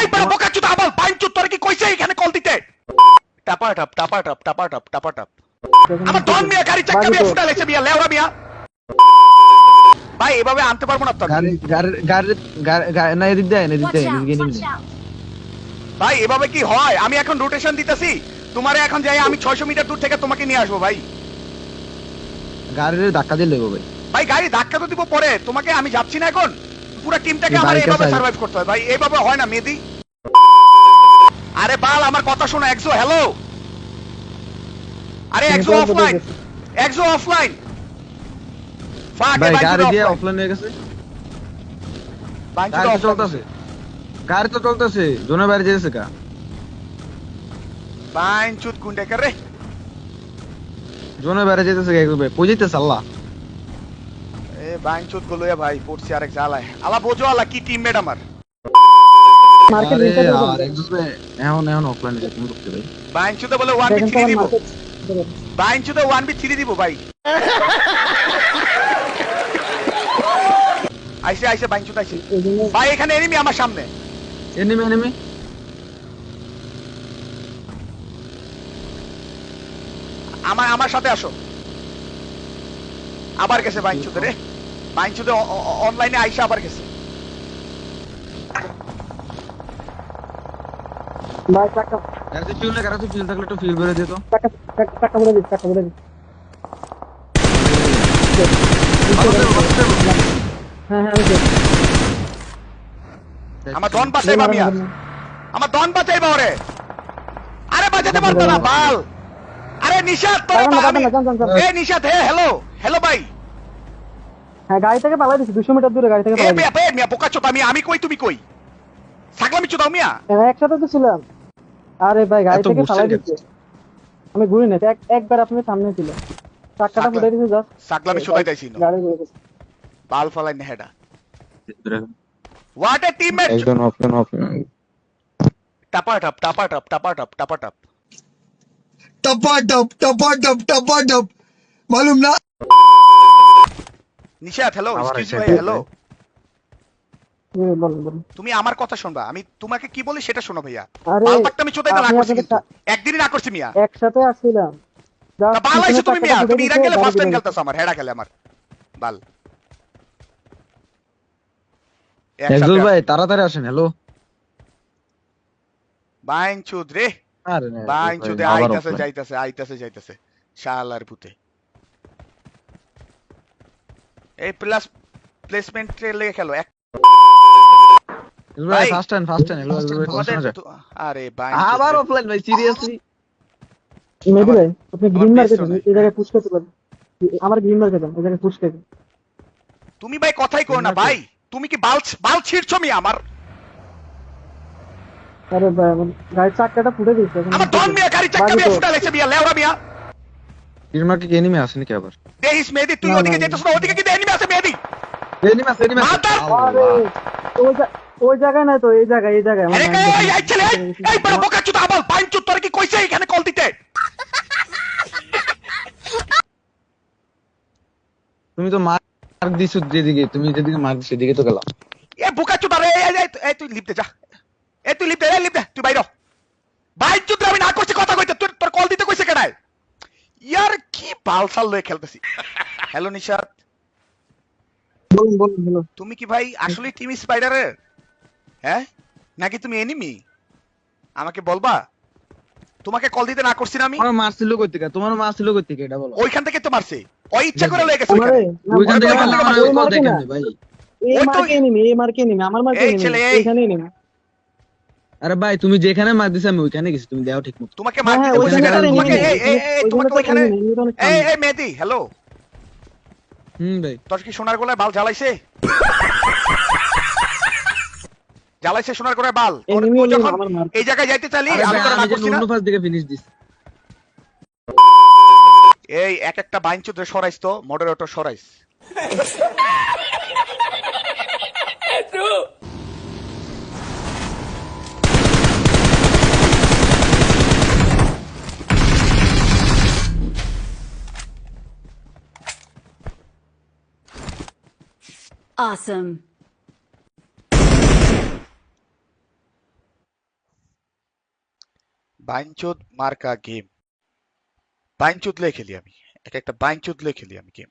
এই বড় বোকা চুদা আবাল পাইন চুদ কি কইছে এখানে কল দিতে? টাপা টাপ টাপা টাপ টাপা টাপ টাপা টাপ। আমার দন মিয়া গাড়ি চাক্কা মিয়া ফুটা লেছে মিয়া লেওরা মিয়া। ভাই এভাবে আনতে পারব না তো গাড়ি গাড়ি গাড়ি না এদিক দেয় এদিক দেয় এদিকে watch ভাই এভাবে কি হয়? আমি এখন রোটেশন দিতেছি। তোমারে এখন যাই আমি ছয়শো মিটার দূর থেকে তোমাকে নিয়ে আসব ভাই। গাড়ির ধাক্কা দিয়ে ভাই। ভাই গাড়ি ধাক্কা তো দিব পরে। তোমাকে আমি যাচ্ছি না এখন। পুরো টিমটাকে আমার এইভাবে সার্ভাইভ করতে হয় ভাই এইভাবে হয় না মেদি আরে বাল আমার কথা শোনো একজো হ্যালো আরে একজো অফলাইন একজো অফলাইন ফাক ভাই গাড়ি দিয়ে অফলাইন হয়ে গেছে। গাড়ি চলতেছে। গাড়ি তো চলতেছে জোনের বাইরে যেতেছে কা বাইন চুত গুন্ডে করে জোনের বাইরে যেতেছে কা একদম কই যেতেছে আল্লাহ? বাইনগুলো ভাই পড়ছি আরেক জ্বালায়। আলা বোঝো আলা কি টিমমেট আমার? এখন এখন অফলাইনে যেতে করতে ভাই বাইন চুতে বলে ওয়ান বি দেখেন দিব। মার্কেট বাইন বি থ্রি দিব ভাই। আইসে আইসে বাইন আইসে। ভাই এখানে এনিমি আমার সামনে। এনিমি এনিমি আমার আমার সাথে আসো। আবার গেছে বাইনচুদে রে বাইনচুদে অনলাইনে আইসা আবার গেছে। ভাই টাকা গাড়িতে ফিউল না গাড়িতে ফিউল থাকলে একটু ফিউল বেরো দিত টাকা টাকা টাকা বলে দিস টাকা বলে দিস। হ্যাঁ হ্যাঁ আমার দন আমার ওরে। আরে বাঁচাতে পারতো না বাল। আরে নিশাদ তোরে আমি। এ নিশাদ হে হ্যালো হ্যালো ভাই। হ্যাঁ গাড়ি থেকে পালাই দিছি দুশো মিটার দূরে গাড়ি থেকে এ পালাই দিছি মিয়া বে মিয়া বোকা চোদা আমি আমি কই তুমি কই সাকলামি চোদাও মিয়া হ্যাঁ, একসাথে তো ছিলাম আরে ভাই গাড়ি এত থেকে বুঝছেন পালাই কেন? দিচ্ছে আমি ঘুরি না এক একবার আপনার সামনে ছিল চাক্কাটা সাকলা- ফুটাই দিছে জাস্ট সাকলামি চোদাই দাইছি গাড়ি ঘুরে গেছে বাল ফালাই নেহেডা হোয়াট এ টিমমেট একজন অফলাইন অফলাইন টাপা টাপ টাপা টাপ টাপা টাপ টাপা টাপ टपाटप टपाटप टपाटप मालूम ना নিশাদ হ্যালো এক্সকিউজ দিছে। হ্যালো তুমি আমার কথা শুনবা আমি তোমাকে কি বলি সেটা শোনো ভাইয়া। আমি চোদাই না করছি একদিনই না করছি মিয়া। একসাথে আসছিলাম। তা বাল আইছো তুমি মিয়া তুমি দিছে, গেলে ফার্স্ট টাইম আমার হেডা খেলে আমার। বাল। একসাথে ভাই তাড়াতাড়ি আসেন হ্যালো বাইন চুদ রে। আরে বাইন চুদে আইতাছে যাইতাছে আইতাছে যাইতাছে। শালার পুতে। এই প্লাস প্লেসমেন্ট লেগে খেলো এক। ফার্স্ট টাইম ফার্স্ট টাইম একজন ভাই আরে আবার অফলাইন ভাই সিরিয়াসলি মেহেদি ভাই আপনি গ্রিন মার্কেট এই জায়গায় পুশ করতে পারেন গ্রিন মার্কেট এই জায়গায় পুশ করতে তুমি ভাই কথাই কো না ভাই। তুমি কি বাল বাল ছিড়ছো মিয়া আমার? আরে ভাই আমার গাড়ির চাক্কাটা ফুটে দিয়েছে আমার দন মিয়া গাড়ি চাক্কা বাকি মিয়া ফুটা লেছে মিয়া লেওরা মিয়া। মার্কেট এনিমি আসেনি কি আবার দেহিস মেহেদি তুই ওদিকে না, যেতেছ না ওদিকে কি এনিমি আছে মেহেদি এনিমি আছে এনিমি আছে ওই ওই জায়গায় না তো এই জায়গায় এই জায়গায় আরে এই এই ছেলে এই, এই বড় বোকা চুদা আবাল চুদ তোর কি কইছে এখানে কল দিতে তুমি তো মার্ক দিছো যেদিকে তুমি যেদিকে মার্ক দিছো সেদিকে তো গেলাম এ বোকা চুদা রে এই, তুই লিপ দে যা এই তুই লিপ দে এই লিপ দে তুই বাইর। বাইর চুদ আমি না করছি কথা কইতে তোর তোর কল দিতে কইছে কেনায় ইয়ার বালসাল লয়ে খেলতেছি। হ্যালো বলুন তুমি কি ভাই আসলে টিম স্পাইডারের হ্যাঁ? নাকি তুমি এনিমি আমাকে বলবা? তোমাকে কল দিতে না করছি না আমি। তোমার মারছিল কই থেকে তোমার মারছিল কই থেকে এটা বলো। ওইখান থেকে তো মারছে। ওই ইচ্ছা করে লয়ে গেছে আমারে ওইখানে। থেকে ওইখান থেকে। আমার দেখেন ভাই। এই মার্কে নিমি এই মার্কে নিমি আমার মার্কে এই নিমি ছেলে, এই। এখানেই নিমি আরে ভাই তুমি যেখানে মার দিছ আমি ওইখানে গেছি তুমি দেও ঠিক মতো তোমাকে মার হ্যাঁ, দিতে ওইখানে কইছে তোমাকে এই এই এই তোমাকে তো ওইখানে এই এই মেহেদি হ্যালো হুম ভাই। তোর কি সোনার গলায় বাল জ্বালাইছে? জ্বালাইছে সোনার গলায় বাল। যখন এই জায়গায় যাইতে চালি আমি তোরা না আমি যে করছি না অন্য পাশ দিকে ফিনিশ দিছি। এই এক একটা বাইন চুদ্রে সরাইছ তো মডারেটর সরাইস। Awesome. বাইনচোদ মার্কা গেম বাইনচোদ লেখেলি আমি এক একটা বাইনচোদ লেখেলি আমি গেম